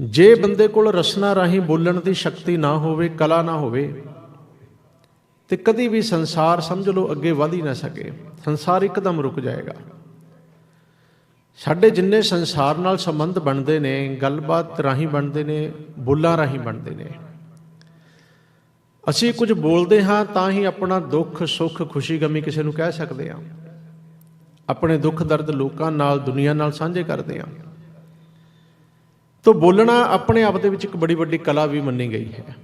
ਜੇ ਬੰਦੇ ਕੋਲ ਰਸਨਾ ਰਾਹੀਂ ਬੋਲਣ ਦੀ ਸ਼ਕਤੀ ਨਾ ਹੋਵੇ, ਕਲਾ ਨਾ ਹੋਵੇ, ਤੇ ਕਦੀ ਵੀ ਸੰਸਾਰ ਸਮਝ ਲਓ ਅੱਗੇ ਵਧ ਹੀ ਨਾ ਸਕੇ। ਸੰਸਾਰ ਇੱਕਦਮ ਰੁਕ ਜਾਏਗਾ। ਸਾਡੇ ਜਿੰਨੇ ਸੰਸਾਰ ਨਾਲ ਸੰਬੰਧ ਬਣਦੇ ਨੇ, ਗੱਲਬਾਤ ਰਾਹੀਂ ਬਣਦੇ ਨੇ, ਬੋਲਾਂ ਰਾਹੀਂ ਬਣਦੇ ਨੇ। ਅਸੀਂ ਕੁਝ ਬੋਲਦੇ ਹਾਂ ਤਾਂ ਹੀ ਆਪਣਾ ਦੁੱਖ, ਸੁੱਖ ਖੁਸ਼ੀ ਗਮੀ ਕਿਸੇ ਨੂੰ ਕਹਿ ਸਕਦੇ ਹਾਂ। ਆਪਣੇ ਦੁੱਖ ਦਰਦ ਲੋਕਾਂ ਨਾਲ, ਦੁਨੀਆ ਨਾਲ ਸਾਂਝੇ ਕਰਦੇ ਹਾਂ। ਤੋ ਬੋਲਣਾ ਆਪਣੇ ਆਪ ਦੇ ਵਿੱਚ ਇੱਕ ਬੜੀ ਵੱਡੀ ਕਲਾ ਵੀ ਮੰਨੀ ਗਈ ਹੈ।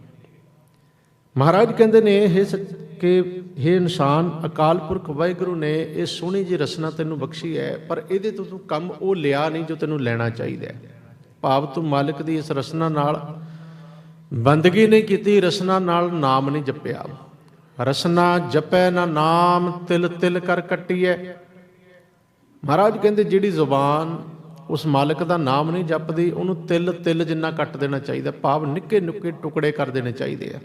ਮਹਾਰਾਜ ਕਹਿੰਦੇ ਨੇ ਇਹ ਸੱਚ- ਕਿ ਇਹ ਇਨਸਾਨ, ਅਕਾਲ ਪੁਰਖ ਵਾਹਿਗੁਰੂ ਨੇ ਇਹ ਸੋਹਣੀ ਜੀ ਰਸਨਾ ਤੈਨੂੰ ਬਖਸ਼ੀ ਹੈ, ਪਰ ਇਹਦੇ ਤੋਂ ਤੂੰ ਕੰਮ ਉਹ ਲਿਆ ਨਹੀਂ ਜੋ ਤੈਨੂੰ ਲੈਣਾ ਚਾਹੀਦਾ ਹੈ। ਭਾਵ ਤੂੰ ਮਾਲਕ ਦੀ ਇਸ ਰਸਨਾ ਨਾਲ ਬੰਦਗੀ ਨਹੀਂ ਕੀਤੀ, ਰਸਨਾ ਨਾਲ ਨਾਮ ਨਹੀਂ ਜਪਿਆ। ਰਸਨਾ ਜਪੈ ਨਾ ਨਾਮ ਤਿਲ ਤਿਲ ਕਰ ਕੱਟੀਐ। ਮਹਾਰਾਜ ਕਹਿੰਦੇ, ਜਿਹੜੀ ਜ਼ੁਬਾਨ ਉਸ ਮਾਲਕ ਦਾ ਨਾਮ ਨਹੀਂ ਜਪਦੀ, ਉਹਨੂੰ ਤਿਲ ਤਿਲ ਜਿੰਨਾ ਕੱਟ ਦੇਣਾ ਚਾਹੀਦਾ, ਭਾਵ ਨਿੱਕੇ ਨੁੱਕੇ ਟੁਕੜੇ ਕਰ ਦੇਣੇ ਚਾਹੀਦੇ ਆ।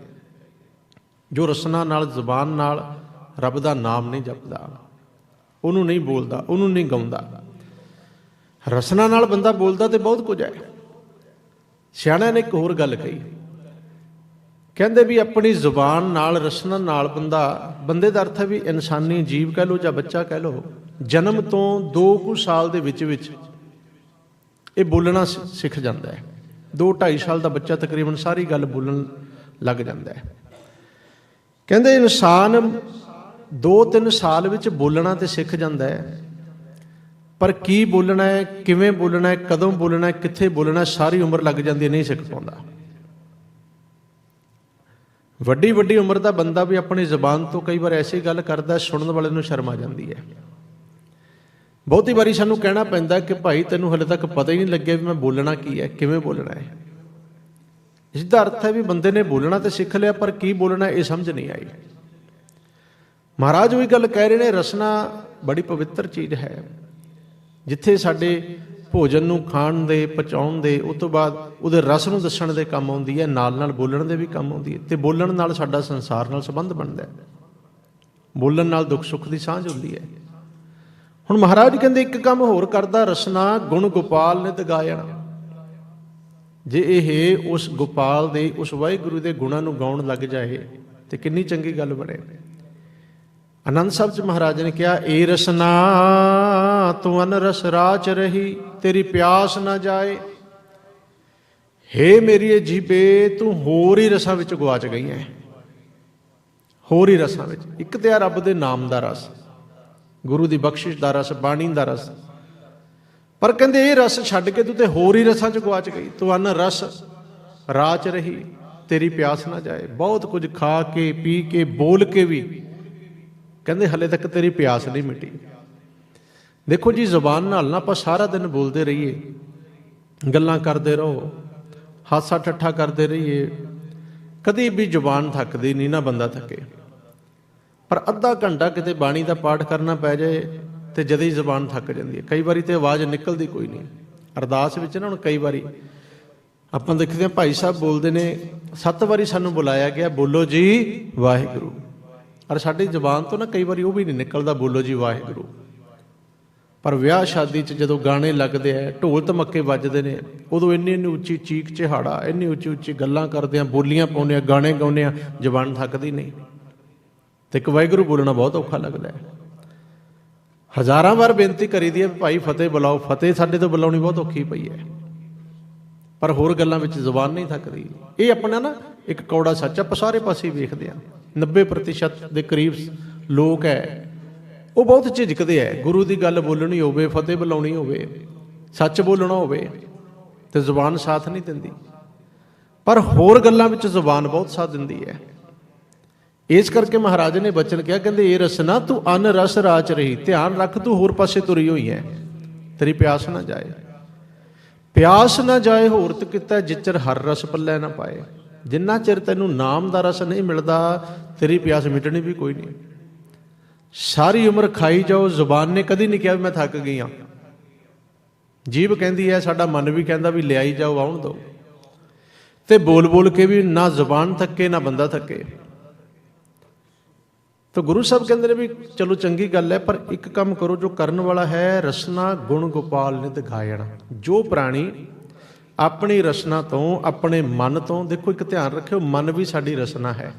ਜੋ ਰਸਨਾ ਨਾਲ, ਜ਼ੁਬਾਨ ਨਾਲ ਰੱਬ ਦਾ ਨਾਮ ਨਹੀਂ ਜਪਦਾ, ਉਹਨੂੰ ਨਹੀਂ ਬੋਲਦਾ, ਉਹਨੂੰ ਨਹੀਂ ਗਾਉਂਦਾ। ਰਸਨਾ ਨਾਲ ਬੰਦਾ ਬੋਲਦਾ ਤੇ ਬਹੁਤ ਕੁਝ ਹੈ। ਸਿਆਣਿਆਂ ਨੇ ਇੱਕ ਹੋਰ ਗੱਲ ਕਹੀ। ਕਹਿੰਦੇ ਵੀ ਆਪਣੀ ਜ਼ੁਬਾਨ ਨਾਲ, ਰਸਨਾ ਨਾਲ ਬੰਦਾ, ਬੰਦੇ ਦਾ ਅਰਥ ਹੈ ਵੀ ਇਨਸਾਨੀ ਜੀਵ ਕਹਿ ਲੋ ਜਾਂ ਬੱਚਾ ਕਹਿ ਲੋ ਜਨਮ ਤੋਂ 2 ਕੁ ਸਾਲ ਦੇ ਵਿੱਚ ਵਿੱਚ ਇਹ ਬੋਲਣਾ ਸਿ- ਸਿੱਖ ਜਾਂਦਾ ਹੈ। 2 2.5 ਸਾਲ ਦਾ ਬੱਚਾ ਤਕਰੀਬਨ ਸਾਰੀ ਗੱਲ ਬੋਲਣ ਲੱਗ ਜਾਂਦਾ ਹੈ। ਕਹਿੰਦੇ ਇਨਸਾਨ 2-3 ਸਾਲ ਵਿੱਚ ਬੋਲਣਾ ਤੇ ਸਿੱਖ ਜਾਂਦਾ ਹੈ। ਪਰ ਕੀ ਬੋਲਣਾ ਹੈ, ਕਿਵੇਂ ਬੋਲਣਾ ਹੈ, ਕਦੋਂ ਬੋਲਣਾ ਹੈ, ਕਿੱਥੇ ਬੋਲਣਾ ਸਾਰੀ ਉਮਰ ਲੱਗ ਜਾਂਦੀ ਨਹੀਂ ਸਿੱਖ ਪਾਉਂਦਾ। ਵੱਡੀ ਵੱਡੀ ਉਮਰ ਦਾ ਬੰਦਾ ਵੀ ਆਪਣੀ ਜ਼ੁਬਾਨ ਤੋਂ ਕਈ ਵਾਰ ਐਸੀ ਗੱਲ ਕਰਦਾ ਸੁਣਨ ਵਾਲੇ ਨੂੰ ਸ਼ਰਮ ਆ ਜਾਂਦੀ ਹੈ। ਬਹੁਤੀ ਵਾਰੀ ਸਾਨੂੰ ਕਹਿਣਾ ਪੈਂਦਾ ਕਿ ਭਾਈ, ਤੈਨੂੰ ਹਲੇ ਤੱਕ ਪਤਾ ਹੀ ਨਹੀਂ ਲੱਗਿਆ ਵੀ ਮੈਂ ਬੋਲਣਾ ਕੀ ਹੈ, ਕਿਵੇਂ ਬੋਲਣਾ ਹੈ। ਇਸ ਦਾ ਅਰਥ ਹੈ ਵੀ ਬੰਦੇ ਨੇ ਬੋਲਣਾ ਤੇ ਸਿੱਖ ਲਿਆ, ਪਰ ਕੀ ਬੋਲਣਾ ਇਹ ਸਮਝ ਨਹੀਂ ਆਈ। ਮਹਾਰਾਜ ਵੀ ਗੱਲ ਕਹਿ ਰਹੇ ਨੇ, ਰਸਨਾ ਬੜੀ ਪਵਿੱਤਰ ਚੀਜ਼ ਹੈ। ਜਿੱਥੇ ਸਾਡੇ ਭੋਜਨ ਨੂੰ ਖਾਣ ਦੇ ਪਚਾਉਣ ਦੇ ਉਸ ਤੋਂ ਬਾਅਦ ਉਹਦੇ ਰਸ ਨੂੰ ਦੱਸਣ ਦੇ ਕੰਮ ਆਉਂਦੀ ਹੈ, ਨਾਲ ਨਾਲ ਬੋਲਣ ਦੇ ਵੀ ਕੰਮ ਆਉਂਦੀ ਹੈ। ਤੇ ਬੋਲਣ ਨਾਲ ਸਾਡਾ ਸੰਸਾਰ ਨਾਲ ਸੰਬੰਧ ਬਣਦਾ ਹੈ। ਬੋਲਣ ਨਾਲ ਦੁੱਖ ਸੁੱਖ ਦੀ ਸਾਂਝ ਹੁੰਦੀ ਹੈ। ਹੁਣ ਮਹਾਰਾਜ ਕਹਿੰਦੇ ਇੱਕ ਕੰਮ ਹੋਰ ਕਰਦਾ, ਰਸਨਾ ਗੁਣ ਗੋਪਾਲ ਨਿਤ ਗਾਇਣ। ਜੇ ਇਹ ਉਸ ਗੋਪਾਲ ਦੇ, ਉਸ ਵਾਹਿਗੁਰੂ ਦੇ ਗੁਣਾਂ ਨੂੰ ਗਾਉਣ ਲੱਗ ਜਾਏ, ਤੇ ਕਿੰਨੀ ਚੰਗੀ ਗੱਲ ਬਣੇ। ਆਨੰਦ ਸਾਹਿਬ ਚ ਮਹਾਰਾਜ ਨੇ ਕਿਹਾ, ਏ ਰਸਨਾ, ਤੂੰ ਅਨ ਰਸ ਰਾਚ ਰਹੀ, ਤੇਰੀ ਪਿਆਸ ਨਾ ਜਾਏ। ਹੇ ਮੇਰੀ ਜੀਬੇ ਤੂੰ ਹੋਰ ਹੀ ਰਸਾਂ ਵਿੱਚ ਗਵਾਚ ਗਈ ਹੈ। ਹੋਰ ਹੀ ਰਸਾਂ ਵਿੱਚ। ਇੱਕ ਤੇ ਆ ਰੱਬ ਦੇ ਨਾਮ ਦਾ ਰਸ। ਗੁਰੂ ਦੀ ਬਖਸ਼ਿਸ਼ ਦਾ ਰਸ, ਬਾਣੀ ਦਾ ਰਸ। ਪਰ ਕਹਿੰਦੇ ਇਹ ਰਸ ਛੱਡ ਕੇ ਤੂੰ ਤੇ ਹੋਰ ਹੀ ਰਸਾਂ ਚ ਗਵਾਚ ਗਈ। ਤੂੰ ਅਨ ਰਸ, ਰਾਚ ਰਹੀ, ਤੇਰੀ ਪਿਆਸ ਨਾ ਜਾਏ। ਬਹੁਤ ਕੁਝ ਖਾ ਕੇ, ਪੀ ਕੇ, ਬੋਲ ਕੇ ਵੀ ਕਹਿੰਦੇ ਹਲੇ ਤੱਕ ਤੇਰੀ ਪਿਆਸ ਨਹੀਂ ਮਿਟੀ। ਦੇਖੋ ਜੀ, ਜ਼ੁਬਾਨ ਨਾਲ ਨਾ ਆਪਾਂ ਸਾਰਾ ਦਿਨ ਬੋਲਦੇ ਰਹੀਏ। ਗੱਲਾਂ ਕਰਦੇ ਰਹੋ ਹਾਸਾ ਠੱਠਾ ਕਰਦੇ ਰਹੀਏ। ਕਦੀ ਵੀ ਜ਼ੁਬਾਨ ਥੱਕਦੀ ਨਹੀਂ, ਨਾ ਬੰਦਾ ਥੱਕੇ। ਪਰ ਅੱਧਾ ਘੰਟਾ ਕਿਤੇ ਬਾਣੀ ਦਾ ਪਾਠ ਕਰਨਾ ਪੈ ਜਾਏ ਤੇ ਜਦੇ ਹੀ ਜ਼ੁਬਾਨ ਥੱਕ ਜਾਂਦੀ ਹੈ। ਕਈ ਵਾਰੀ ਤੇ ਆਵਾਜ਼ ਨਿਕਲਦੀ ਕੋਈ ਨਹੀਂ। ਅਰਦਾਸ ਵਿੱਚ ਨਾ ਹੁਣ ਕਈ ਵਾਰੀ ਆਪਾਂ ਦੇਖਦੇ ਹਾਂ, ਭਾਈ ਸਾਹਿਬ ਬੋਲਦੇ ਨੇ, ਸੱਤ ਵਾਰੀ ਸਾਨੂੰ ਬੁਲਾਇਆ ਗਿਆ, ਬੋਲੋ ਜੀ ਵਾਹਿਗੁਰੂ। ਔਰ ਸਾਡੀ ਜ਼ੁਬਾਨ ਤੋਂ ਨਾ ਕਈ ਵਾਰੀ ਉਹ ਵੀ ਨਹੀਂ ਨਿਕਲਦਾ, ਬੋਲੋ ਜੀ ਵਾਹਿਗੁਰੂ। ਪਰ ਵਿਆਹ ਸ਼ਾਦੀ 'ਚ ਜਦੋਂ ਗਾਣੇ ਲੱਗਦੇ ਆ, ਢੋਲ ਧਮੱਕੇ ਵੱਜਦੇ ਨੇ, ਉਦੋਂ ਇੰਨੀ ਇੰਨੀ ਉੱਚੀ ਚੀਕ ਚਿਹਾੜਾ, ਇੰਨੀ ਉੱਚੀ ਉੱਚੀ ਗੱਲਾਂ ਕਰਦੇ ਆ, ਬੋਲੀਆਂ ਪਾਉਂਦੇ ਆ, ਗਾਣੇ ਗਾਉਂਦੇ ਆ, ਜ਼ੁਬਾਨ ਥੱਕਦੀ ਨਹੀਂ। ਤੇ ਇੱਕ ਵਾਹਿਗੁਰੂ ਬੋਲਣਾ ਬਹੁਤ ਔਖਾ ਲੱਗਦਾ ਹੈ। ਹਜ਼ਾਰਾਂ ਵਾਰ ਬੇਨਤੀ ਕਰੀ ਦੀ ਹੈ ਵੀ ਭਾਈ ਫਤਿਹ ਬੁਲਾਓ, ਫਤਿਹ ਸਾਡੇ ਤੋਂ ਬੁਲਾਉਣੀ ਬਹੁਤ ਔਖੀ ਪਈ ਹੈ। ਪਰ ਹੋਰ ਗੱਲਾਂ ਵਿੱਚ ਜ਼ੁਬਾਨ ਨਹੀਂ ਥੱਕਦੀ। ਇਹ ਆਪਣਾ ਨਾ ਇੱਕ ਕੌੜਾ ਸੱਚ ਆਪਾਂ ਸਾਰੇ ਪਾਸੇ ਵੇਖਦੇ ਆ 90% ਦੇ ਕਰੀਬ ਲੋਕ ਹੈ, ਉਹ ਬਹੁਤ ਝਿਜਕਦੇ ਹੈ। ਗੁਰੂ ਦੀ ਗੱਲ ਬੋਲਣੀ ਹੋਵੇ, ਫਤਿਹ ਬੁਲਾਉਣੀ ਹੋਵੇ, ਸੱਚ ਬੋਲਣਾ ਹੋਵੇ, ਤੇ ਜ਼ੁਬਾਨ ਸਾਥ ਨਹੀਂ ਦਿੰਦੀ। ਪਰ ਹੋਰ ਗੱਲਾਂ ਵਿੱਚ ਜ਼ੁਬਾਨ ਬਹੁਤ ਸਾਥ ਦਿੰਦੀ ਹੈ। ਇਸ ਕਰਕੇ ਮਹਾਰਾਜ ਨੇ ਬਚਨ ਕਿਹਾ, ਕਹਿੰਦੇ, ਇਹ ਰਸਨਾ ਤੂੰ ਅਨ ਰਸ ਰਾਚ ਰਹੀ, ਧਿਆਨ ਰੱਖ ਤੂੰ ਹੋਰ ਪਾਸੇ ਤੁਰੀ ਹੋਈ ਹੈ ਤੇਰੀ ਪਿਆਸ ਨਾ ਜਾਏ। ਪਿਆਸ ਨਾ ਜਾਏ, ਹੋਰ ਤੇ ਕਿਤਾ ਜਿਚਰ ਹਰ ਰਸ ਪੱਲੇ ਨਾ ਪਾਏ। ਜਿੰਨਾ ਚਿਰ ਤੈਨੂੰ ਨਾਮ ਦਾ ਰਸ ਨਹੀਂ ਮਿਲਦਾ, ਤੇਰੀ ਪਿਆਸ ਮਿਟਣੀ ਵੀ ਕੋਈ ਨਹੀਂ। ਸਾਰੀ ਉਮਰ ਖਾਈ ਜਾਓ, ਜ਼ੁਬਾਨ ਨੇ ਕਦੀ ਨਹੀਂ ਕਿਹਾ ਵੀ ਮੈਂ ਥੱਕ ਗਈ ਹਾਂ ਜੀਭ ਕਹਿੰਦੀ ਹੈ ਸਾਡਾ ਮਨ ਵੀ ਕਹਿੰਦਾ ਵੀ ਲਿਆਈ ਜਾਓ, ਆਉਣ ਦਿਓ ਤੇ ਬੋਲ ਬੋਲ ਕੇ ਵੀ ਨਾ ਜ਼ੁਬਾਨ ਥੱਕੇ, ਨਾ ਬੰਦਾ ਥੱਕੇ। ਤਾਂ ਗੁਰੂ ਸਾਹਿਬ ਕਹਿੰਦੇ ਨੇ ਵੀ ਚਲੋ ਚੰਗੀ ਗੱਲ ਹੈ, ਪਰ ਇੱਕ ਕੰਮ ਕਰੋ, ਜੋ ਕਰਨ ਵਾਲਾ ਹੈ, ਰਸਨਾ ਗੁਣ ਗੋਪਾਲ ਨਿਤ ਗਾਇਣ। ਜੋ ਪ੍ਰਾਣੀ ਆਪਣੀ ਰਸਨਾ ਤੋਂ, ਆਪਣੇ ਮਨ ਤੋਂ, ਦੇਖੋ ਇੱਕ ਧਿਆਨ ਰੱਖਿਓ, ਮਨ ਵੀ ਸਾਡੀ ਰਸਨਾ ਹੈ।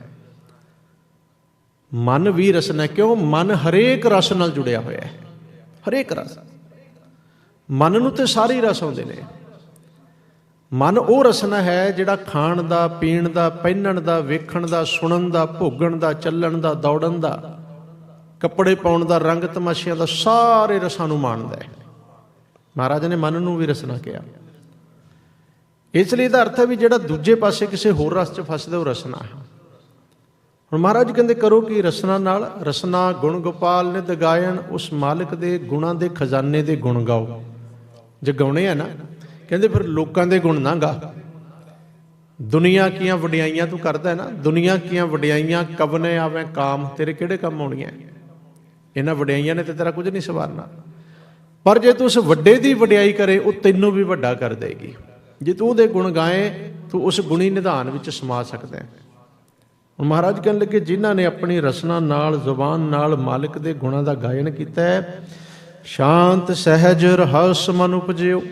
ਮਨ ਵੀ ਰਸਨਾ ਹੈ। ਕਿਉਂ? ਮਨ ਹਰੇਕ ਰਸ ਨਾਲ ਜੁੜਿਆ ਹੋਇਆ ਹੈ। ਹਰੇਕ ਰਸ। ਮਨ ਨੂੰ ਤੇ ਸਾਰੇ ਰਸ ਆਉਂਦੇ ਨੇ। ਮਨ ਉਹ ਰਸਨਾ ਹੈ ਜਿਹੜਾ ਖਾਣ ਦਾ, ਪੀਣ ਦਾ, ਪਹਿਨਣ ਦਾ, ਵੇਖਣ ਦਾ, ਸੁਣਨ ਦਾ, ਭੋਗਣ ਦਾ, ਚੱਲਣ ਦਾ, ਦੌੜਨ ਦਾ, ਕੱਪੜੇ ਪਾਉਣ ਦਾ, ਰੰਗ ਤਮਾਸ਼ਿਆਂ ਦਾ ਸਾਰੇ ਰਸਾਂ ਨੂੰ ਮਾਣਦਾ ਹੈ। ਮਹਾਰਾਜ ਨੇ ਮਨ ਨੂੰ ਵੀ ਰਸਨਾ ਕਿਹਾ। ਇਸ ਲਈ ਦਾ ਅਰਥ ਹੈ ਵੀ ਜਿਹੜਾ ਦੂਜੇ ਪਾਸੇ ਕਿਸੇ ਹੋਰ ਰਸ 'ਚ ਫਸਦਾ, ਉਹ ਰਸਨਾ ਹੈ। ਹੁਣ ਮਹਾਰਾਜ ਕਹਿੰਦੇ, ਕਰੋ ਕਿ ਰਸਨਾ ਨਾਲ? ਰਸਨਾ, ਗੁਣ ਗੋਪਾਲ ਨੇ ਦਗਾਇਣ ਉਸ ਮਾਲਕ ਦੇ ਗੁਣਾਂ ਦੇ ਖਜ਼ਾਨੇ ਦੇ ਗੁਣ ਗਾਓ। ਜੇ ਗਾਉਣੇ ਆ ਨਾ ਕਹਿੰਦੇ ਫਿਰ ਲੋਕਾਂ ਦੇ ਗੁਣ ਨਾ ਗਾ। ਦੁਨੀਆ ਕੀਆਂ ਵਡਿਆਈਆਂ ਤੂੰ ਕਰਦਾ ਹੈ ਨਾ, ਦੁਨੀਆ ਕੀਆਂ ਵਡਿਆਈਆਂ ਕਵਨੇ ਆਵੇਂ ਕਾਮ, ਤੇਰੇ ਕਿਹੜੇ ਕੰਮ ਆਉਣੀਆਂ ਇਹਨਾਂ ਵਡਿਆਈਆਂ ਨੇ ਤੇ ਤੇਰਾ ਕੁਝ ਨਹੀਂ ਸਵਾਰਨਾ। ਪਰ ਜੇ ਤੂੰ ਉਸ ਵੱਡੇ ਦੀ ਵਡਿਆਈ ਕਰੇ, ਉਹ ਤੈਨੂੰ ਵੀ ਵੱਡਾ ਕਰ ਦੇਗੀ। ਜੇ ਤੂੰ ਉਹਦੇ ਗੁਣ ਗਾਏ, ਤੂੰ ਉਸ ਗੁਣੀ ਨਿਧਾਨ ਵਿੱਚ ਸਮਾ ਸਕਦਾ ਹੈ। ਹੁਣ ਮਹਾਰਾਜ ਕਹਿਣ ਲੱਗੇ, ਜਿਨ੍ਹਾਂ ਨੇ ਆਪਣੀ ਰਸਨਾ ਨਾਲ, ਜ਼ੁਬਾਨ ਨਾਲ ਮਾਲਕ ਦੇ ਗੁਣਾਂ ਦਾ ਗਾਇਨ ਕੀਤਾ ਹੈ, ਸ਼ਾਂਤ, ਸਹਿਜ, ਰਹਸ ਮਨ ਉਪਜਿਓ।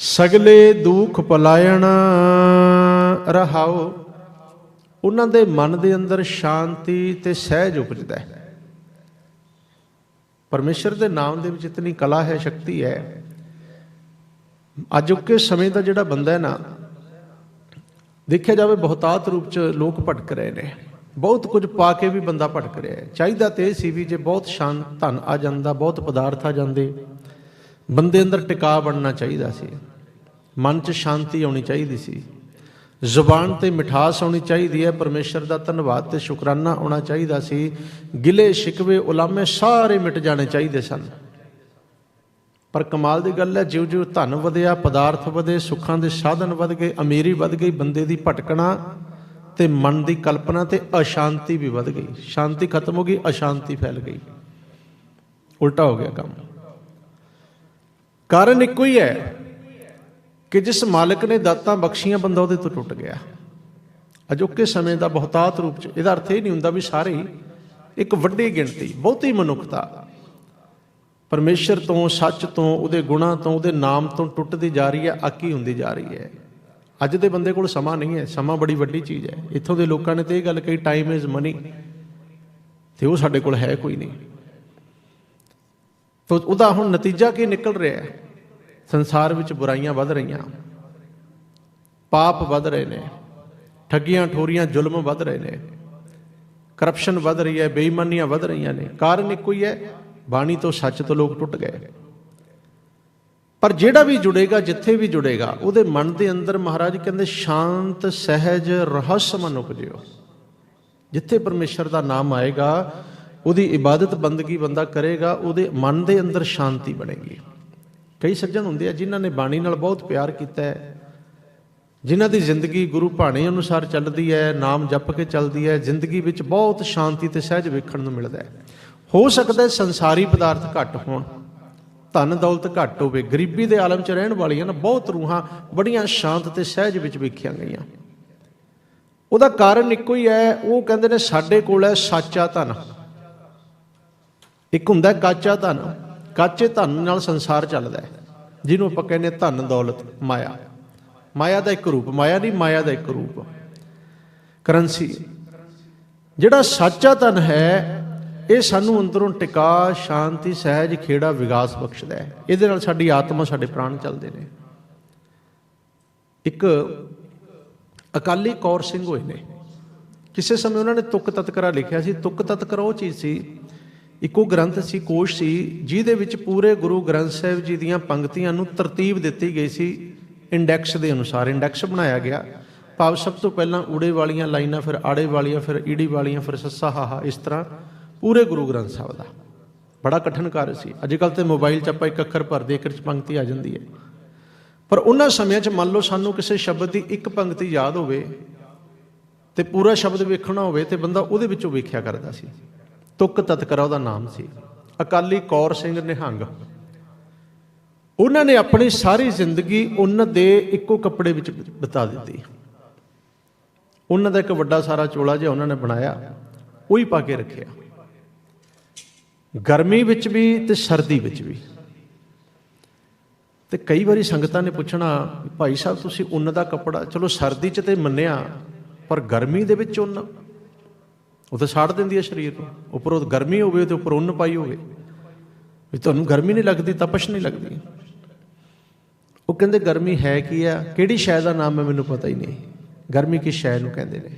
ਸਗਲੇ ਦੁੱਖ ਪਲਾਇਣ ਰਹਾਓ, ਉਹਨਾਂ ਦੇ ਮਨ ਦੇ ਅੰਦਰ ਸ਼ਾਂਤੀ ਤੇ ਸਹਿਜ ਉਪਜਦਾ ਹੈ। ਪਰਮੇਸ਼ਰ ਦੇ ਨਾਮ ਦੇ ਵਿੱਚ ਇਤਨੀ ਕਲਾ ਹੈ, ਸ਼ਕਤੀ ਹੈ। ਅੱਜ ਕੇ ਸਮੇਂ ਦਾ ਜਿਹੜਾ ਬੰਦਾ ਹੈ ਨਾ, ਦੇਖਿਆ ਜਾਵੇ ਬਹੁਤਾਤ ਰੂਪ ਚ ਲੋਕ ਭਟਕ ਰਹੇ ਨੇ। ਬਹੁਤ ਕੁਝ ਪਾ ਕੇ ਵੀ ਬੰਦਾ ਭਟਕ ਰਿਹਾ ਹੈ। ਚਾਹੀਦਾ ਤੇ ਇਹ ਸੀ ਵੀ ਜੇ ਬਹੁਤ ਸ਼ਾਂਤ ਧਨ ਆ ਜਾਂਦਾ, ਬਹੁਤ ਪਦਾਰਥ ਆ ਜਾਂਦੇ ਬੰਦੇ ਅੰਦਰ ਟਿਕਾ ਬਣਨਾ ਚਾਹੀਦਾ ਸੀ। ਮਨ 'ਚ ਸ਼ਾਂਤੀ ਆਉਣੀ ਚਾਹੀਦੀ ਸੀ। ਜ਼ੁਬਾਨ ਤੇ ਮਿਠਾਸ ਆਉਣੀ ਚਾਹੀਦੀ ਹੈ। ਪਰਮੇਸ਼ਰ ਦਾ ਧੰਨਵਾਦ ਤੇ ਸ਼ੁਕਰਾਨਾ ਆਉਣਾ ਚਾਹੀਦਾ ਸੀ। ਗਿਲੇ, ਸ਼ਿਕਵੇ, ਉਲਾਮੇ ਸਾਰੇ ਮਿਟ ਜਾਣੇ ਚਾਹੀਦੇ ਸਨ। ਪਰ ਕਮਾਲ ਦੀ ਗੱਲ ਹੈ ਜਿਉਂ ਜਿਉਂ ਧਨ ਵਧਿਆ, ਪਦਾਰਥ ਵਧੇ, ਸੁੱਖਾਂ ਦੇ ਸਾਧਨ ਵਧ ਗਏ, ਅਮੀਰੀ ਵਧ ਗਈ, ਬੰਦੇ ਦੀ ਭਟਕਣਾ ਤੇ ਮਨ ਦੀ ਕਲਪਨਾ ਤੇ ਅਸ਼ਾਂਤੀ ਵੀ ਵਧ ਗਈ। ਸ਼ਾਂਤੀ ਖਤਮ ਹੋ ਗਈ, ਅਸ਼ਾਂਤੀ ਫੈਲ ਗਈ। ਉਲਟਾ ਹੋ ਗਿਆ ਕੰਮ। ਕਾਰਨ ਇੱਕੋ ਹੀ ਹੈ ਕਿ ਜਿਸ ਮਾਲਕ ਨੇ ਦਾਤਾਂ ਬਖਸ਼ੀਆਂ, ਬੰਦਾ ਉਹਦੇ ਤੋਂ ਟੁੱਟ ਗਿਆ। ਅਜੋਕੇ ਸਮੇਂ ਦਾ ਬਹੁਤਾਤ ਰੂਪ ਚ ਇਹਦਾ ਅਰਥ ਇਹ ਨਹੀਂ ਹੁੰਦਾ ਵੀ ਸਾਰੇ ਇੱਕ ਵੱਡੀ ਗਿਣਤੀ, ਬਹੁਤੀ ਮਨੁੱਖਤਾ। ਪਰਮੇਸ਼ਰ ਤੋਂ, ਸੱਚ ਤੋਂ, ਉਹਦੇ ਗੁਣਾਂ ਤੋਂ, ਉਹਦੇ ਨਾਮ ਤੋਂ ਟੁੱਟਦੀ ਜਾ ਰਹੀ ਹੈ, ਆਕੀ ਹੁੰਦੀ ਜਾ ਰਹੀ ਹੈ। ਅੱਜ ਦੇ ਬੰਦੇ ਕੋਲ ਸਮਾਂ ਨਹੀਂ ਹੈ, ਸਮਾਂ ਬੜੀ ਵੱਡੀ ਚੀਜ਼ ਹੈ। ਇੱਥੋਂ ਦੇ ਲੋਕਾਂ ਨੇ ਤੇ ਇਹ ਗੱਲ ਕਹੀ ਟਾਈਮ ਇਜ਼ ਮਨੀ ਤੇ ਉਹ ਸਾਡੇ ਕੋਲ ਹੈ ਕੋਈ ਨਹੀਂ। ਤੋ ਉਹਦਾ ਹੁਣ ਨਤੀਜਾ ਕੀ ਨਿਕਲ ਰਿਹਾ ਹੈ? ਸੰਸਾਰ ਵਿੱਚ ਬੁਰਾਈਆਂ ਵੱਧ ਰਹੀਆਂ। ਪਾਪ ਵੱਧ ਰਹੇ ਨੇ। ਠੱਗੀਆਂ, ਠੋਰੀਆਂ, ਜ਼ੁਲਮ ਵੱਧ ਰਹੇ ਨੇ। ਕਰਪਸ਼ਨ ਵੱਧ ਰਹੀ ਹੈ, ਬੇਈਮਾਨੀਆਂ ਵੱਧ ਰਹੀਆਂ ਨੇ। ਕਾਰਨ ਇੱਕੋ ਹੀ ਹੈ, ਬਾਣੀ ਤੋਂ ਸੱਚ ਤੋਂ ਲੋਕ ਟੁੱਟ ਗਏ। ਪਰ ਜਿਹੜਾ ਵੀ ਜੁੜੇਗਾ, ਜਿੱਥੇ ਵੀ ਜੁੜੇਗਾ, ਉਹਦੇ ਮਨ ਦੇ ਅੰਦਰ ਮਹਾਰਾਜ ਕਹਿੰਦੇ, ਸ਼ਾਂਤ, ਸਹਿਜ, ਰਹੱਸ ਮਨ ਉਪਜਿਓ। ਜਿੱਥੇ ਪਰਮੇਸ਼ਰ ਦਾ ਨਾਮ ਆਏਗਾ ਉਹਦੀ ਇਬਾਦਤ ਬੰਦਗੀ ਬੰਦਾ ਕਰੇਗਾ? ਉਹਦੇ ਮਨ ਦੇ ਅੰਦਰ ਸ਼ਾਂਤੀ ਬਣੇਗੀ। ਕਈ ਸੱਜਣ ਹੁੰਦੇ ਆ ਜਿਨ੍ਹਾਂ ਨੇ ਬਾਣੀ ਨਾਲ ਬਹੁਤ ਪਿਆਰ ਕੀਤਾ ਹੈ। ਜਿਨ੍ਹਾਂ ਦੀ ਜ਼ਿੰਦਗੀ ਗੁਰੂ ਭਾਣੇ ਅਨੁਸਾਰ ਚੱਲਦੀ ਹੈ, ਨਾਮ ਜਪ ਕੇ ਚੱਲਦੀ ਹੈ, ਜ਼ਿੰਦਗੀ ਵਿੱਚ ਬਹੁਤ ਸ਼ਾਂਤੀ ਤੇ ਸਹਿਜ ਵੇਖਣ ਨੂੰ ਮਿਲਦਾ ਹੈ। ਹੋ ਸਕਦਾ ਹੈ ਸੰਸਾਰੀ ਪਦਾਰਥ ਘੱਟ ਹੋਣ। ਧਨ ਦੌਲਤ ਘੱਟ ਹੋਵੇ। ਗਰੀਬੀ ਦੇ ਆਲਮ 'ਚ ਰਹਿਣ ਵਾਲੀਆਂ ਨਾ ਬਹੁਤ ਰੂਹਾਂ ਬੜੀਆਂ ਸ਼ਾਂਤ ਤੇ ਸਹਿਜ ਵਿੱਚ ਵੇਖੀਆਂ ਗਈਆਂ। ਉਹਦਾ ਕਾਰਨ ਇੱਕੋ ਹੀ ਹੈ, ਉਹ ਕਹਿੰਦੇ ਨੇ ਸਾਡੇ ਕੋਲ ਹੈ ਸੱਚਾ ਧਨ। ਇੱਕ ਹੁੰਦਾ ਕਾਚਾ ਧਨ। ਕਾਚੇ ਧਨ ਨਾਲ ਸੰਸਾਰ ਚੱਲਦਾ ਹੈ, ਜਿਹਨੂੰ ਆਪਾਂ ਕਹਿੰਦੇ ਧਨ ਦੌਲਤ, ਮਾਇਆ। ਮਾਇਆ ਦਾ ਇੱਕ ਰੂਪ, ਮਾਇਆ ਨਹੀਂ, ਮਾਇਆ ਦਾ ਇੱਕ ਰੂਪ। ਕਰੰਸੀ। ਜਿਹੜਾ ਸੱਚਾ ਧਨ ਹੈ, ਇਹ ਸਾਨੂੰ ਅੰਦਰੋਂ ਟਿਕਾ, ਸ਼ਾਂਤੀ, ਸਹਿਜ, ਖੇੜਾ, ਵਿਗਾਸ ਬਖਸ਼ਦਾ ਹੈ। ਇਹਦੇ ਨਾਲ ਸਾਡੀ ਆਤਮਾ, ਸਾਡੇ ਪ੍ਰਾਣ ਚੱਲਦੇ ਨੇ। ਇੱਕ ਅਕਾਲੀ ਕੌਰ ਸਿੰਘ ਹੋਏ ਨੇ। ਕਿਸੇ ਸਮੇਂ ਉਹਨਾਂ ਨੇ ਤੁਕ ਤਤਕਰਾ ਲਿਖਿਆ ਸੀ। ਤੁਕ ਤਤਕਰਾ ਉਹ ਚੀਜ਼ ਸੀ ਇੱਕੋ ਗ੍ਰੰਥ ਸੀ, ਕੋਸ਼ ਸੀ, ਜਿਹਦੇ ਵਿੱਚ ਪੂਰੇ ਗੁਰੂ ਗ੍ਰੰਥ ਸਾਹਿਬ ਜੀ ਦੀਆਂ ਪੰਕਤੀਆਂ ਨੂੰ ਤਰਤੀਬ ਦਿੱਤੀ ਗਈ ਸੀ ਇੰਡੈਕਸ ਦੇ ਅਨੁਸਾਰ ਇੰਡੈਕਸ ਬਣਾਇਆ ਗਿਆ। ਭਾਵ ਸਭ ਤੋਂ ਪਹਿਲਾਂ ਊੜੇ ਵਾਲੀਆਂ ਲਾਈਨਾਂ, ਫਿਰ ਆੜੇ ਵਾਲੀਆਂ, ਫਿਰ ਈੜੀ ਵਾਲੀਆਂ, ਫਿਰ ਸੱਸਾ ਹਾਹਾ ਇਸ ਤਰ੍ਹਾਂ ਪੂਰੇ ਗੁਰੂ ਗ੍ਰੰਥ ਸਾਹਿਬ ਦਾ। ਬੜਾ ਕਠਿਨ ਕਾਰਜ ਸੀ। ਅੱਜ ਕੱਲ ਤੇ ਮੋਬਾਈਲ 'ਚ ਆਪਾਂ ਇੱਕ ਅੱਖਰ ਭਰਦੇ ਇੱਕ 'ਚ ਪੰਕਤੀ ਆ ਜਾਂਦੀ ਹੈ। ਪਰ ਉਹਨਾਂ ਸਮਿਆਂ 'ਚ ਮੰਨ ਲਓ ਸਾਨੂੰ ਕਿਸੇ ਸ਼ਬਦ ਦੀ ਇੱਕ ਪੰਕਤੀ ਯਾਦ ਹੋਵੇ ਤੇ ਪੂਰਾ ਸ਼ਬਦ ਵੇਖਣਾ ਹੋਵੇ ਤੇ ਬੰਦਾ ਉਹਦੇ ਵਿੱਚੋਂ ਵੇਖਿਆ ਕਰਦਾ ਸੀ। ਤੁਕ ਤਤਕਰਾ ਉਹਦਾ ਨਾਮ ਸੀ। ਅਕਾਲੀ ਕੌਰ ਸਿੰਘ ਨਿਹੰਗ। ਉਹਨਾਂ ਨੇ ਆਪਣੀ ਸਾਰੀ ਜ਼ਿੰਦਗੀ ਉਹਨਾਂ ਦੇ ਇੱਕੋ ਕੱਪੜੇ ਵਿੱਚ ਬਿਤਾ ਦਿੱਤੀ। ਉਹਨਾਂ ਦਾ ਇੱਕ ਵੱਡਾ ਸਾਰਾ ਚੋਲਾ ਜਿਹਾ ਉਹਨਾਂ ਨੇ ਬਣਾਇਆ, ਉਹੀ ਪਾ ਕੇ ਰੱਖਿਆ। ਗਰਮੀ ਵਿੱਚ ਵੀ ਤੇ ਸਰਦੀ ਵਿੱਚ ਵੀ। ਤੇ ਕਈ ਵਾਰੀ ਸੰਗਤਾਂ ਨੇ ਪੁੱਛਣਾ, ਭਾਈ ਸਾਹਿਬ, ਤੁਸੀਂ ਉੱਨ ਦਾ ਕੱਪੜਾ? ਚਲੋ, ਸਰਦੀ 'ਚ ਤੇ ਮੰਨਿਆ, ਪਰ ਗਰਮੀ ਦੇ ਵਿੱਚ ਉਹਨਾਂ ਉਹ ਤਾਂ ਸਾੜ ਦਿੰਦੀ ਹੈ ਸਰੀਰ ਨੂੰ। ਉੱਪਰੋਂ ਗਰਮੀ ਹੋਵੇ ਤੇ ਉੱਪਰ ਉੱਨ ਪਾਈ ਹੋਵੇ। ਵੀ ਤੁਹਾਨੂੰ ਗਰਮੀ ਨਹੀਂ ਲੱਗਦੀ, ਤਪਸ਼ ਨਹੀਂ ਲੱਗਦੀ। ਉਹ ਕਹਿੰਦੇ, ਗਰਮੀ ਹੈ ਕੀ ਆ? ਕਿਹੜੀ ਸ਼ੈ ਦਾ ਨਾਮ ਹੈ, ਮੈਨੂੰ ਪਤਾ ਹੀ ਨਹੀਂ। ਗਰਮੀ ਕਿਸ ਸ਼ੈ ਨੂੰ ਕਹਿੰਦੇ ਨੇ?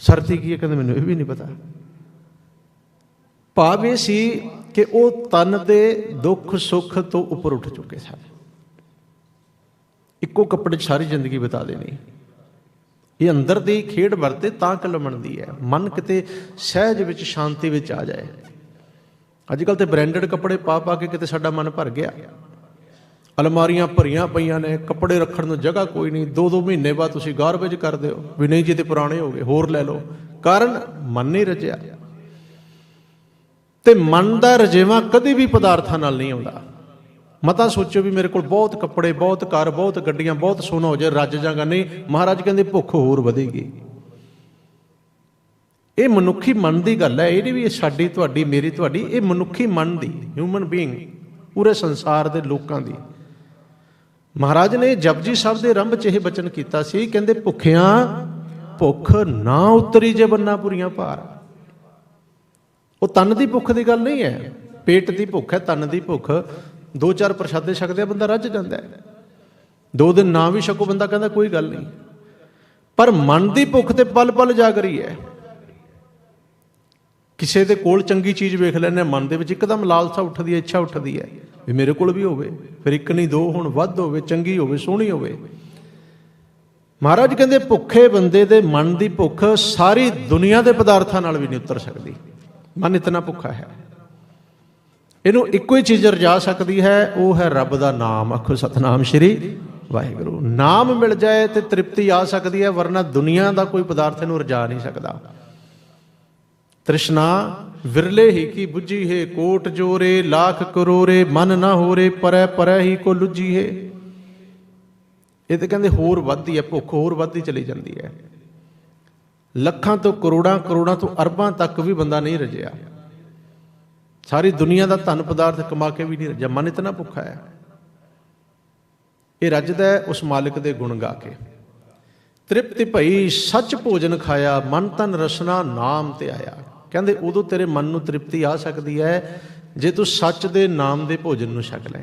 ਸਰਦੀ ਕੀ ਹੈ? ਕਹਿੰਦੇ, ਮੈਨੂੰ ਇਹ ਵੀ ਨਹੀਂ ਪਤਾ। ਭਾਵ ਇਹ ਸੀ ਕਿ ਉਹ ਤਨ ਦੇ ਦੁੱਖ, ਸੁੱਖ ਤੋਂ ਉੱਪਰ ਉੱਠ ਚੁੱਕੇ ਸਨ। ਇੱਕੋ ਕੱਪੜੇ 'ਚ ਸਾਰੀ ਜ਼ਿੰਦਗੀ ਬਿਤਾ ਦੇਣੀ। ਇਹ ਅੰਦਰ ਦੀ ਖੇਡ ਵਰਤੇ ਤਾਂ ਕੱਲ ਬਣਦੀ ਹੈ। ਮਨ ਕਿਤੇ ਸਹਿਜ ਵਿੱਚ, ਸ਼ਾਂਤੀ ਵਿੱਚ ਆ ਜਾਏ। ਅੱਜ ਕੱਲ ਤੇ ਬ੍ਰਾਂਡਡ ਕੱਪੜੇ ਪਾ ਪਾ ਕੇ ਕਿਤੇ ਸਾਡਾ ਮਨ ਭਰ ਗਿਆ। ਅਲਮਾਰੀਆਂ ਭਰੀਆਂ ਪਈਆਂ ਨੇ, ਕੱਪੜੇ ਰੱਖਣ ਨੂੰ ਜਗ੍ਹਾ ਕੋਈ ਨਹੀਂ। ਦੋ ਦੋ ਮਹੀਨੇ ਬਾਅਦ ਤੁਸੀਂ ਗਾਰਬੇਜ ਕਰਦੇ ਹੋ। ਵੀ ਨਹੀਂ ਜੀ ਤੇ ਪੁਰਾਣੇ ਹੋ ਗਏ, ਹੋਰ ਲੈ ਲਓ। ਕਾਰਨ, ਮਨ ਨਹੀਂ ਰਚਿਆ। ਤੇ ਮਨ ਦਾ ਰਜੇਵਾ ਕਦੇ ਵੀ ਪਦਾਰਥਾਂ ਨਾਲ ਨਹੀਂ ਆਉਂਦਾ। ਮਤਾ ਸੋਚੋ ਵੀ ਮੇਰੇ ਕੋਲ ਬਹੁਤ ਕੱਪੜੇ, ਬਹੁਤ ਘਰ, ਬਹੁਤ ਗੱਡੀਆਂ, ਬਹੁਤ ਸੋਨਾ ਹੋ ਜਾਏ, ਰੱਜ ਜਾਗਾ ਨਹੀਂ। ਮਹਾਰਾਜ ਕਹਿੰਦੇ, ਭੁੱਖ ਹੋਰ ਵਧੇਗੀ। ਇਹ ਮਨੁੱਖੀ ਮਨ ਦੀ ਗੱਲ ਹੈ, ਇਹ ਵੀ ਸਾਡੀ ਤੁਹਾਡੀ, ਮੇਰੀ ਤੁਹਾਡੀ, ਇਹ ਮਨੁੱਖੀ ਮਨ ਦੀ ਹਿਊਮਨ ਬੀਇੰਗ ਪੂਰੇ ਸੰਸਾਰ ਦੇ ਲੋਕਾਂ ਦੀ। ਮਹਾਰਾਜ ਨੇ ਜਪਜੀ ਸਾਹਿਬ ਦੇ ਰੰਭ 'ਚ ਇਹ ਬਚਨ ਕੀਤਾ ਸੀ, ਕਹਿੰਦੇ, ਭੁੱਖਿਆਂ, ਭੁੱਖ ਨਾ ਉਤਰੀ ਜੇ ਬੰਨਾ ਪੁਰੀਆਂ ਭਾਰ। ਉਹ ਤਨ ਦੀ ਭੁੱਖ ਦੀ ਗੱਲ ਨਹੀਂ ਹੈ, ਪੇਟ ਦੀ ਭੁੱਖ ਹੈ, ਤਨ ਦੀ ਭੁੱਖ। ਦੋ ਚਾਰ ਪ੍ਰਸ਼ਾਦੇ ਛਕਦੇ ਆ ਬੰਦਾ ਰੱਜ ਜਾਂਦਾ ਹੈ। ਦੋ ਦਿਨ ਨਾ ਵੀ ਛਕੋ ਬੰਦਾ ਕਹਿੰਦਾ ਕੋਈ ਗੱਲ ਨਹੀਂ। ਪਰ ਮਨ ਦੀ ਭੁੱਖ ਤੇ ਪਲ ਪਲ ਜਾਗ ਰਹੀ ਹੈ। ਕਿਸੇ ਦੇ ਕੋਲ ਚੰਗੀ ਚੀਜ਼ ਵੇਖ ਲੈਂਦੇ ਹਾਂ, ਮਨ ਦੇ ਵਿੱਚ ਇੱਕਦਮ ਲਾਲਸਾ ਉੱਠਦੀ ਹੈ ਇੱਛਾ ਉੱਠਦੀ ਹੈ ਵੀ ਮੇਰੇ ਕੋਲ ਵੀ ਹੋਵੇ। ਫਿਰ ਇੱਕ ਨਹੀਂ ਦੋ ਹੁਣ ਵੱਧ ਹੋਵੇ ਚੰਗੀ ਹੋਵੇ ਸੋਹਣੀ ਹੋਵੇ। ਮਹਾਰਾਜ ਕਹਿੰਦੇ ਭੁੱਖੇ ਬੰਦੇ ਦੇ ਮਨ ਦੀ ਭੁੱਖ ਸਾਰੀ ਦੁਨੀਆ ਦੇ ਪਦਾਰਥਾਂ ਨਾਲ ਵੀ ਨਹੀਂ ਉਤਰ ਸਕਦੀ। ਮਨ ਇਤਨਾ ਭੁੱਖਾ ਹੈ। ਇਹਨੂੰ ਇੱਕੋ ਹੀ ਚੀਜ਼ ਰਜਾ ਸਕਦੀ ਹੈ, ਉਹ ਹੈ ਰੱਬ ਦਾ ਨਾਮ। ਆਖੋ ਸਤਨਾਮ ਸ਼੍ਰੀ ਵਾਹਿਗੁਰੂ। ਨਾਮ ਮਿਲ ਜਾਏ ਤੇ ਤ੍ਰਿਪਤੀ ਆ ਸਕਦੀ ਹੈ, ਵਰਨਾ ਦੁਨੀਆ ਦਾ ਕੋਈ ਪਦਾਰਥ ਇਹਨੂੰ ਰਜਾ ਨਹੀਂ ਸਕਦਾ। ਤ੍ਰਿਸ਼ਨਾ, ਵਿਰਲੇ ਹੀ ਕੀ ਬੁੱਝੀ ਹੈ, ਕੋਟ ਜੋਰੇ, ਲੱਖ ਕਰੋਰੇ, ਮਨ ਨਾ ਹੋਰੇ, ਪਰੈ ਪਰੈ ਹੀ ਕੋ ਲੁੱਜੀ ਹੈ। ਇਹ ਤੇ ਕਹਿੰਦੇ ਹੋਰ ਵੱਧਦੀ ਹੈ, ਭੁੱਖ ਹੋਰ ਵੱਧਦੀ ਚਲੀ ਜਾਂਦੀ ਹੈ। ਲੱਖਾਂ ਤੋਂ ਕਰੋੜਾਂ ਕਰੋੜਾਂ ਤੋਂ ਅਰਬਾਂ ਤੱਕ ਵੀ ਬੰਦਾ ਨਹੀਂ ਰਜਿਆ। ਸਾਰੀ ਦੁਨੀਆ ਦਾ ਧਨ ਪਦਾਰਥ ਕਮਾ ਕੇ ਵੀ ਨਹੀਂ ਰਜਿਆ ਮਨ ਇਤਨਾ ਭੁੱਖਾ ਹੈ। ਇਹ ਰੱਜਦਾ ਹੈ ਉਸ ਮਾਲਕ ਦੇ ਗੁਣ ਗਾ ਕੇ। ਤ੍ਰਿਪਤੀ ਭਈ, ਸੱਚ ਭੋਜਨ ਖਾਇਆ, ਮਨ ਤਨ ਰਸਨਾ ਨਾਮ ਤੇ ਆਇਆ। ਕਹਿੰਦੇ, ਉਦੋਂ ਤੇਰੇ ਮਨ ਨੂੰ ਤ੍ਰਿਪਤੀ ਆ ਸਕਦੀ ਹੈ ਜੇ ਤੂੰ ਸੱਚ ਦੇ ਨਾਮ ਦੇ ਭੋਜਨ ਨੂੰ ਛਕ ਲੈ।